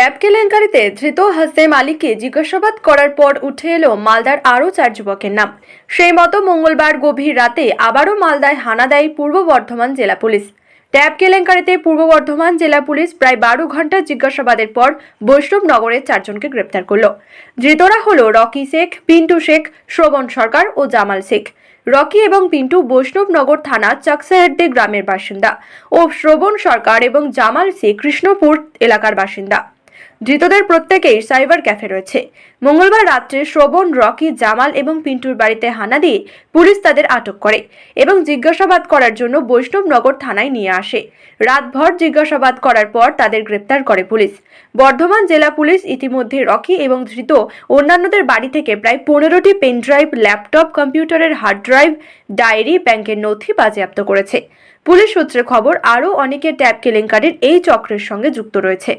Tab কেলেঙ্কারিতে ধৃত হাসেম আলীকে জিজ্ঞাসাবাদ করার পর উঠে এলো মালদার আরও চার যুবকের নাম। সেই মতো মঙ্গলবার গভীর রাতে আবারও মালদায় হানা দেয় পূর্ব বর্ধমান জেলা পুলিশ। ট্যাব কেলেঙ্কারিতে পূর্ব বর্ধমান জেলা পুলিশ প্রায় বারো ঘণ্টা জিজ্ঞাসাবাদের পর বৈষ্ণবনগরের চারজনকে গ্রেপ্তার করল। ধৃতরা হল রকি শেখ, পিন্টু শেখ, শ্রবণ সরকার ও জামাল শেখ। রকি এবং পিন্টু বৈষ্ণবনগর থানা চাকসাহেড্ডি গ্রামের বাসিন্দা ও শ্রবণ সরকার এবং জামাল শেখ কৃষ্ণপুর এলাকার বাসিন্দা। ধৃতদের প্রত্যেকেই সাইবার ক্যাফে রয়েছে। মঙ্গলবার রাত্রে শ্রবণ, রকি, জামাল এবং পিন্টুর বাড়িতে হানা দিয়ে পুলিশ তাদের আটক করে এবং জিজ্ঞাসাবাদ করার জন্য বৈষ্ণবনগর থানায় নিয়ে আসে। রাতভর জিজ্ঞাসাবাদ করার পর তাদের গ্রেপ্তার করে পুলিশ। বর্ধমান জেলা পুলিশ ইতিমধ্যে রকি এবং ধৃত অন্যান্যদের বাড়ি থেকে প্রায় পনেরোটি পেনড্রাইভ ল্যাপটপ, কম্পিউটারের হার্ড ড্রাইভ, ডায়েরি, ব্যাংকের নথি বাজেয়াপ্ত করেছে। পুলিশ সূত্রে খবর, আরও অনেকে ট্যাব কেলেঙ্কারির এই চক্রের সঙ্গে যুক্ত রয়েছে।